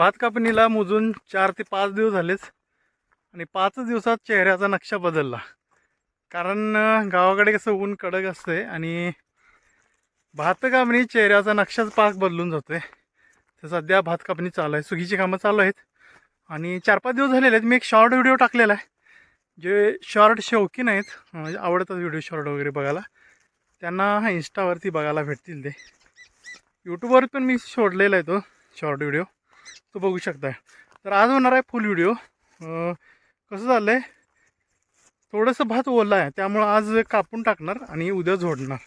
भात कापणीला मोजून चार ते पाच दिवस झालेच आणि पाच दिवसात चेहऱ्याचा नक्षा बदलला. कारण गावाकडे कसं ऊन कडक असते आणि भात कापणी चेहऱ्याचा नक्षाच पाक बदलून जातोय. तर सध्या भात कापणी चालू आहे. सुगीची कामं चालू आहेत. आणि चार पाच दिवस झालेले आहेत. मी एक शॉर्ट व्हिडिओ टाकलेला आहे. जे शॉर्ट शौकीन आहेत म्हणजे आवडतात व्हिडिओ शॉर्ट वगैरे बघायला त्यांना इंस्टावरती बघायला भेटतील ते. यूट्यूबवर पण मी सोडलेला आहे तो शॉर्ट व्हिडिओ तो बघू शकता तर आज होणार आहे फुल व्हिडिओ कसं झालं आहे थोडंसं भात ओला आहे त्यामुळं आज कापून टाकणार आणि उद्या झोडणार.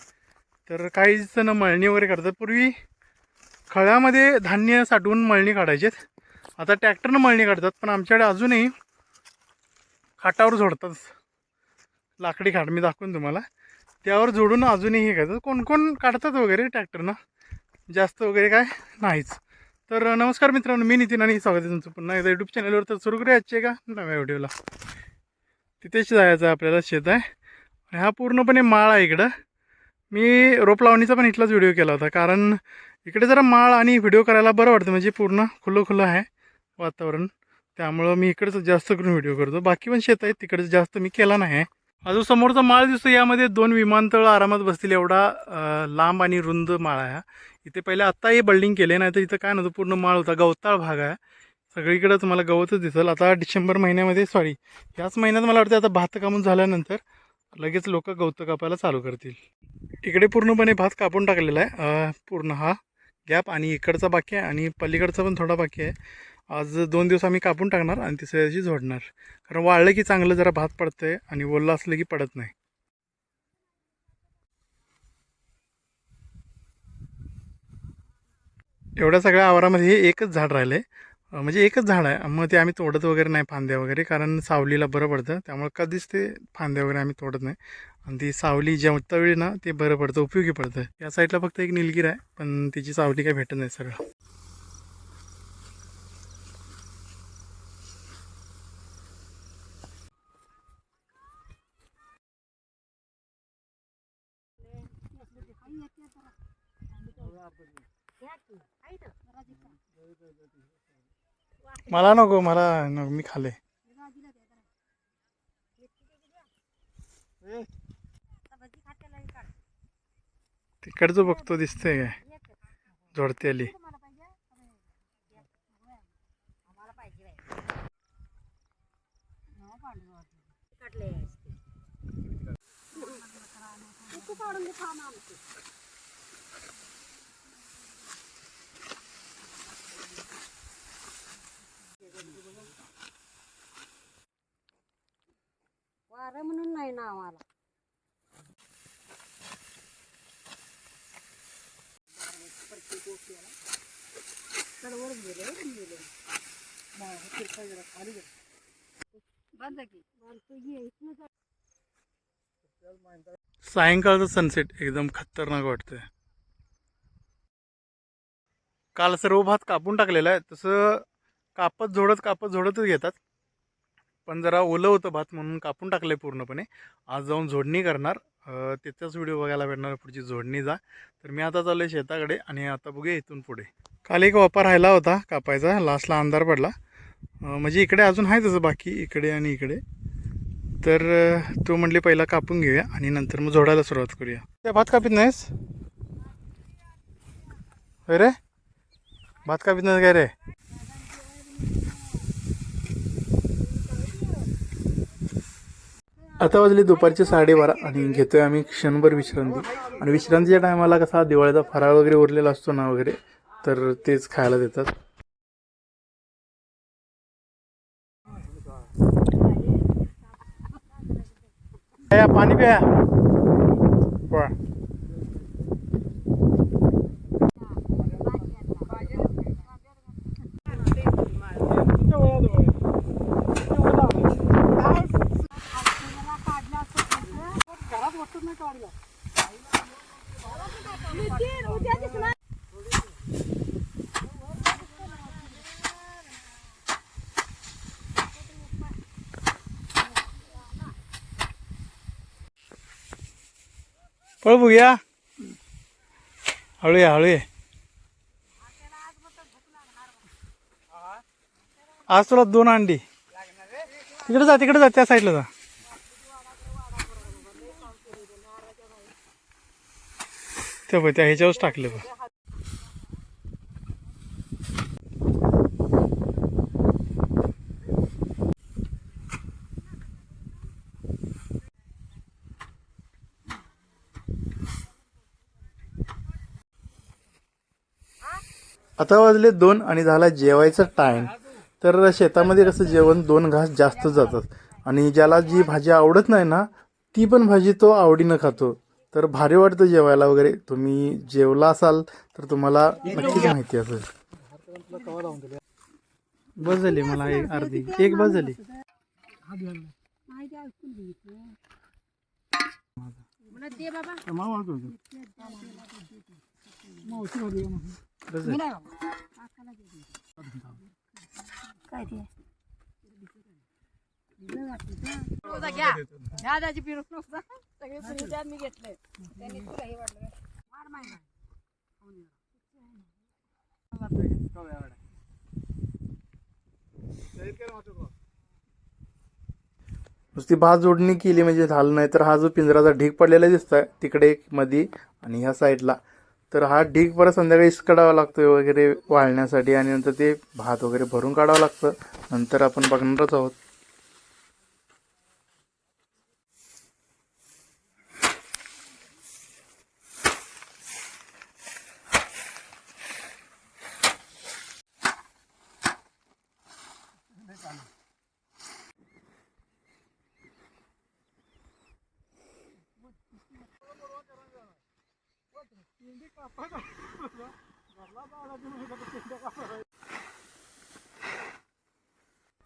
तर काही जण मळणी वगैरे करतात. पूर्वी खळ्यामध्ये धान्य साठवून मळणी काढायचेत. आता ट्रॅक्टरनं मळणी काढतात पण आमच्याकडे अजूनही खाटावर झोडतात. लाकडी खाट मी दाखवून तुम्हाला. त्यावर जोडून अजूनही हे करतात. कोण कोण काढतात वगैरे ट्रॅक्टरनं? जास्त वगैरे काय नाहीच. तर नमस्कार मित्रांनो मी नितीन आणि स्वागत आहे तुमचं पुन्हा एकदा यूट्यूब चॅनलवर तर सुरू करूया आजचे का नव्या व्हिडिओला तिथेच जायचं आहे आपल्याला शेत आहे. आणि हा पूर्णपणे माळ आहे इकडं. मी रोप लावणीचा पण इथलाच व्हिडिओ केला होता. कारण इकडे जरा माळ आणि व्हिडिओ करायला बरं वाटतं. म्हणजे पूर्ण खुलं खुलं आहे वातावरण. त्यामुळं मी इकडंच जास्त करून व्हिडिओ करतो. बाकी पण शेत आहेत तिकडचं जास्त मी केला नाही आहे. हा जो समोरचा माळ दिसतो. यामध्ये दोन विमानतळ आरामात बसतील. एवढा लांब आणि रुंद माळ आहे हा. इथे पहिले आत्ताही बल्डिंग केले नाही तर इथं काय नव्हतं पूर्ण माळ होता. गवताळ भाग आहे. सगळीकडे तुम्हाला गवतच दिसेल. आता डिसेंबर महिन्यामध्ये सॉरी याच महिन्यात मला वाटतं आता भात कापून झाल्यानंतर लगेच लोक गवतं कापायला चालू करतील. इकडे पूर्णपणे भात कापून टाकलेला आहे. पूर्ण हा गॅप आणि इकडचा बाकी आहे आणि पलीकडचा पण थोडा बाकी आहे. आज दोन दिवस आम्ही कापून टाकणार आणि तिसऱ्या दिवशी झोडणार. कारण वाळलं की चांगलं जरा भात पडतंय आणि ओललं असलं की पडत नाही. एवढ्या सगळ्या आवारामध्ये हे एकच झाड राहिलं आहे म्हणजे एकच झाड आहे. मग ते आम्ही तोडत वगैरे नाही फांद्या वगैरे कारण सावलीला बरं पडतं. त्यामुळे कधीच ते फांद्या वगैरे आम्ही तोडत नाही. आणि ती सावली जेवता वेळी ना ते बरं पडतं उपयोगी पडतं. या साईडला फक्त एक निलगिरी आहे पण तिची सावली काही भेटत नाही सगळं. मला नको मला नको मी खाले. तिकडचं बघतो दिसतंय काय? जोडते आली. नाही ना आम्हाला. सायंकाळचं सनसेट एकदम खतरनाक वाटतंय. काल सर्व भात कापून टाकलेला आहे तसं कापत झोडत कापत झोडतच घेतात. पण जरा ओलं होतं भात म्हणून कापून टाकलंय पूर्णपणे. आज जाऊन झोडणी करणार. अं, त्याचाच व्हिडिओ बघायला भेटणार पुढची झोडणी जा. तर मी आता चाललोय शेताकडे आणि आता बघूया इथून पुढे. काल एक वापर राहिला होता कापायचा लास्टला अंधार पडला. म्हणजे इकडे अजून आहे तसं बाकी इकडे आणि इकडे. तर तू म्हणली पहिला कापून घेऊया आणि नंतर मग झोडायला सुरुवात करूया. त्या भात कापीत नाहीस? होय रे? भात कापित नाही काय रे? आता वाजली दुपारचे साडेबारा आणि घेतोय आम्ही क्षणभर विश्रांती. आणि विश्रांतीच्या टायमाला कसा दिवाळीचा फराळ वगैरे उरलेला असतो ना वगैरे तर तेच खायला देतात. पाणी प्या. पळ बघूया हळू या हळू ये आज तुला दोन अंडी. तिकडे जा तिकडे जा त्या साईडला जा. त्या ह्याच्यावरच टाकले बघ. आता वाजले दोन आणि झाला जेवायचा टाइम तर शेतामध्ये कसं जेवण दोन घास जास्त जातात. आणि ज्याला जी भाजी आवडत नाही ना ती पण भाजी तो आवडीनं खातो. तर भारी वाटतं जेवायला वगैरे. तुम्ही जेवला असाल तर तुम्हाला नक्कीच माहिती असेल. बस झाली मला एक अर्धी. एक बस झाली. बाबा. काय ते? घ्या. नसता सगळे पिरूस मी घेतले. त्यांनी तुला हे वाटलं. फार माहिती नुसती भात जोडणी केली म्हणजे झालं नाही तर हा जो पिंजराचा ढीग पडलेला दिसतोय तिकडे एक मध्ये आणि ह्या साईडला तर हा ढीग परत संध्याकाळी काढावा लागतो वगैरे वाळण्यासाठी आणि नंतर ते भात वगैरे भरून काढावं लागतं. नंतर आपण बघणारच आहोत.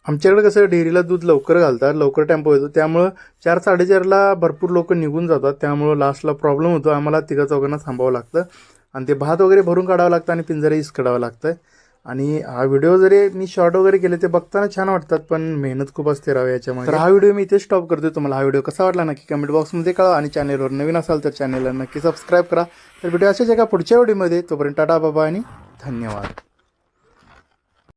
आमच्याकडे कसं डेअरीला दूध लवकर घालतात लवकर टेम्पो येतो. त्यामुळं चार साडेचारला भरपूर लोक निघून जातात. त्यामुळं लास्टला प्रॉब्लेम होतो. आम्हाला तिघा चौघांना थांबावं लागतं. आणि ते भात वगैरे भरून काढावं लागतं आणि पिंजरा इस काढावं लागतं. आणि हा व्हिडिओ जरी मी शॉर्ट वगैरे केले ते बघताना छान वाटतात पण मेहनत खूप असते राव याच्यामध्ये. तर हा व्हिडिओ मी इथे स्टॉप करतोय तुम्हाला. हा व्हिडिओ कसा वाटला नक्की कमेंट बॉक्समध्ये कळवा आणि चॅनलवर नवीन असाल तर चॅनलला नक्की सबस्क्राईब करा. तर व्हिडिओ अशाच एका पुढच्या व्हिडिओमध्ये तोपर्यंत टाटा बाबा आणि धन्यवाद.